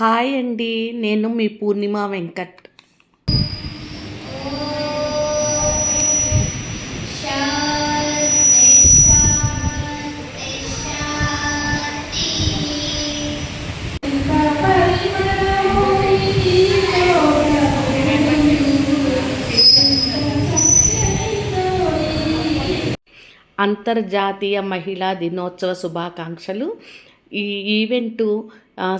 Hi అండి నేను మీ పూర్ణిమ వెంకట్. అంతర్జాతీయ మహిళా దినోత్సవ శుభాకాంక్షలు. ఈ ఈవెంటు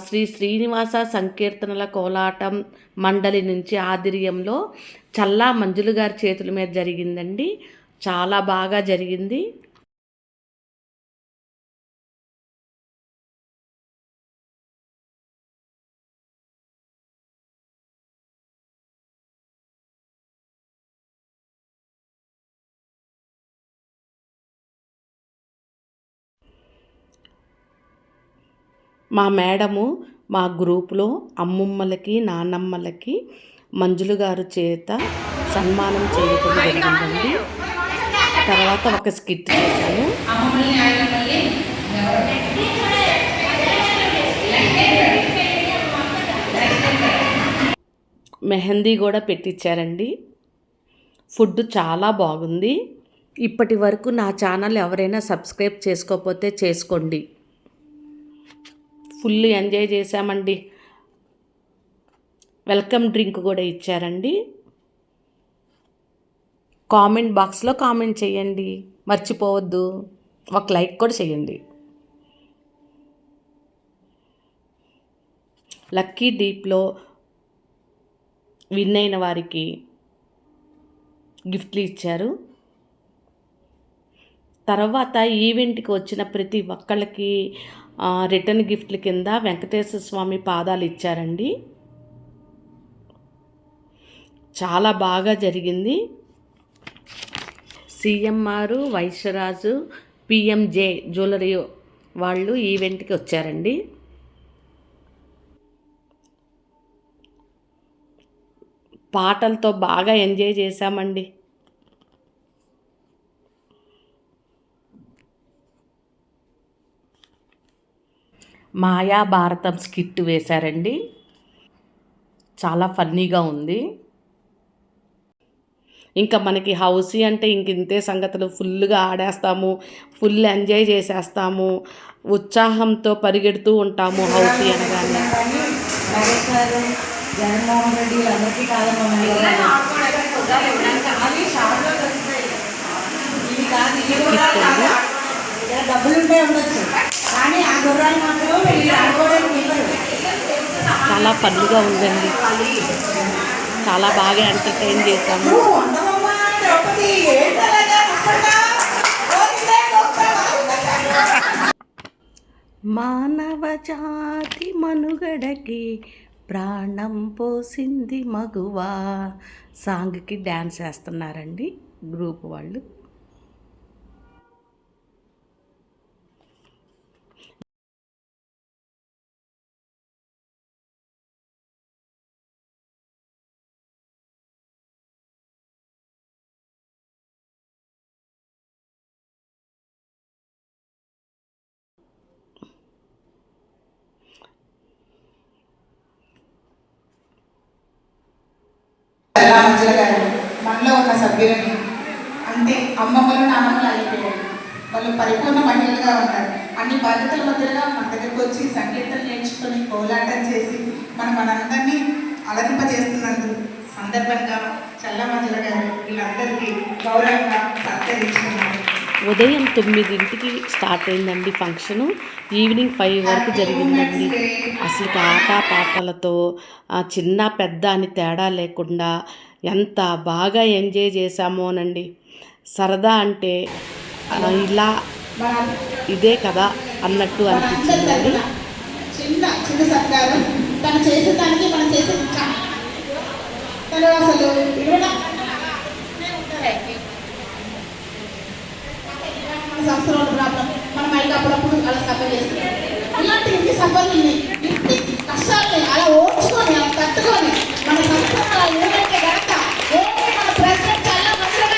శ్రీ శ్రీనివాస సంకీర్తనల కోలాటం మండలి నుంచి ఆధ్వర్యంలో చల్లా మంజులు గారి చేతుల మీద జరిగిందండి. చాలా బాగా జరిగింది. మా మేడము మా గ్రూపులో అమ్మమ్మలకి నాన్నమ్మలకి మంజులు గారు చేత సన్మానం చేయటం జరిగిందండి. తర్వాత ఒక స్కిట్ చేశాను. మెహందీ కూడా పెట్టించారండి ఫుడ్ చాలా బాగుంది. ఇప్పటి వరకు నా ఛానల్ ఎవరైనా సబ్స్క్రైబ్ చేసుకోకపోతే చేసుకోండి. ఫుల్ ఎంజాయ్ చేశామండి. వెల్కమ్ డ్రింక్ కూడా ఇచ్చారండి. కామెంట్ బాక్స్లో కామెంట్ చేయండి. మర్చిపోవద్దు. ఒక లైక్ కూడా చేయండి. లక్కీ డీప్లో విన్ అయిన వారికి గిఫ్ట్లు ఇచ్చారు. తర్వాత ఈవెంట్కి వచ్చిన ప్రతి ఒక్కళ్ళకి రిటర్న్ గిఫ్ట్ల కింద వెంకటేశ్వర స్వామి పాదాలు ఇచ్చారండి. చాలా బాగా జరిగింది. సిఎంఆర్ వైశ్యరాజు పిఎంజే జ్యువెలరీ వాళ్ళు ఈవెంట్కి వచ్చారండి. పాటలతో బాగా ఎంజాయ్ చేశామండి. మాయా భారతం స్కిట్ వేశారండి. చాలా ఫన్నీగా ఉంది. ఇంకా మనకి హౌసీ అంటే ఇంక ఇంతే సంగతులు. ఫుల్గా ఆడేస్తాము ఫుల్ ఎంజాయ్ చేసేస్తాము ఉత్సాహంతో పరిగెడుతూ ఉంటాము హౌసీ అనగానే. జగన్మోహన్ రెడ్డి కాదు డబ్బులుంటే ఉండొచ్చు. చాలా ఫన్గా ఉందండి. చాలా బాగా ఎంటర్టైన్ చేశాము? మానవ జాతి మనుగడకి ప్రాణం పోసింది మగువా. సాంగ్కి డ్యాన్స్ వేస్తున్నారండి గ్రూప్ వాళ్ళు. ఎలా మంజుల గారు మనలో ఉన్న సభ్యులని అంటే అమ్మమ్మలు నాన్నమ్మలు అయిపోయారు. వాళ్ళు పరిపూర్ణ మహిళలుగా ఉంటారు. అన్ని బాధ్యతల మధ్యలో మన దగ్గరకు వచ్చి సంగీతం నేర్చుకొని కోలాటం చేసి మనం మనందరినీ అలరింపజేస్తున్నందుకు సందర్భంగా చల్ల మంజుల గారు వీళ్ళందరికీ గౌరవంగా సత్కరించుకున్నారు ఉదయం తొమ్మిదింటికి స్టార్ట్ అయిందండి ఫంక్షను. ఈవినింగ్ ఫైవ్ వరకు జరిగిందండి. అసలు ఆట పాటలతో ఆ చిన్న పెద్ద అని తేడా లేకుండా ఎంత బాగా ఎంజాయ్ చేశామోనండి సరదా అంటే ఇలా ఇదే కదా అన్నట్టు అనిపించిందండి. చిన్న చిన్న సత్కారం. తను చేసే దానికి మనం చేసే తను అసలు ఇరవై నాలుగు సంవత్సరాల ప్రాబ్లం మనం అయితే అప్పుడప్పుడు అలా సఫర్ చేస్తున్నాం ఇలాంటి ఇన్ని సఫర్ని ఇంటి కష్టాలని అలా ఓడ్చుకొని అలా తట్టుకొని మన సంవత్సరాలు ఏమైతే కనుక మన ప్రెసిడెంట్ చాలా మంచిగా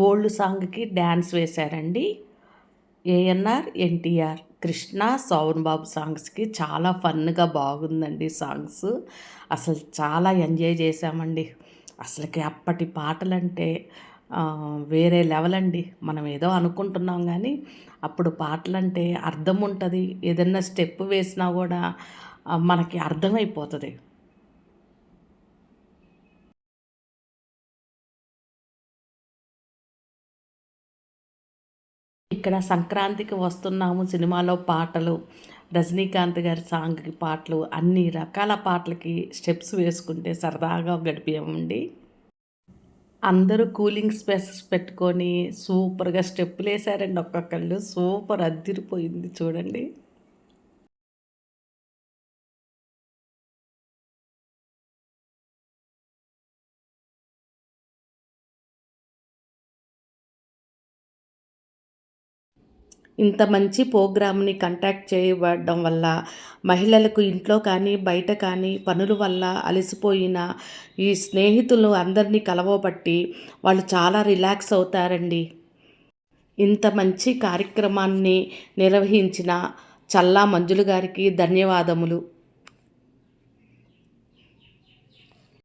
ఓల్డ్ సాంగ్కి డ్యాన్స్ వేశారండి. ఏఎన్ఆర్ ఎన్టీఆర్. కృష్ణ సౌన్ బాబు సాంగ్స్కి చాలా ఫన్గా బాగుందండి సాంగ్స్. అసలు చాలా ఎంజాయ్ చేసామండి అసలుకి అప్పటి పాటలంటే వేరే లెవెల్ అండి మనం ఏదో అనుకుంటున్నాం కానీ అప్పుడు పాటలంటే అర్థం ఉంటుంది. ఏదన్నా స్టెప్ వేసినా కూడా మనకి అర్థమైపోతుంది. ఇక్కడ సంక్రాంతికి వస్తున్నాము సినిమాలో పాటలు. రజనీకాంత్ గారి సాంగ్కి పాటలు అన్ని రకాల పాటలకి స్టెప్స్ వేసుకుంటే సరదాగా గడిపామండి అందరూ కూలింగ్ స్పెసెస్ పెట్టుకొని సూపర్గా స్టెప్పులు వేసారండి ఒక్కొక్కళ్ళు. సూపర్ అద్దిరిపోయింది చూడండి. ఇంత మంచి ప్రోగ్రామ్ని కంటాక్ట్ చేయబడడం వల్ల మహిళలకు ఇంట్లో కానీ బయట కానీ పనుల వల్ల అలసిపోయిన ఈ స్నేహితులు అందరినీ కలవబట్టి వాళ్ళు చాలా రిలాక్స్ అవుతారండి. ఇంత మంచి కార్యక్రమాన్ని నిర్వహించిన చల్లా మంజులు గారికి ధన్యవాదములు.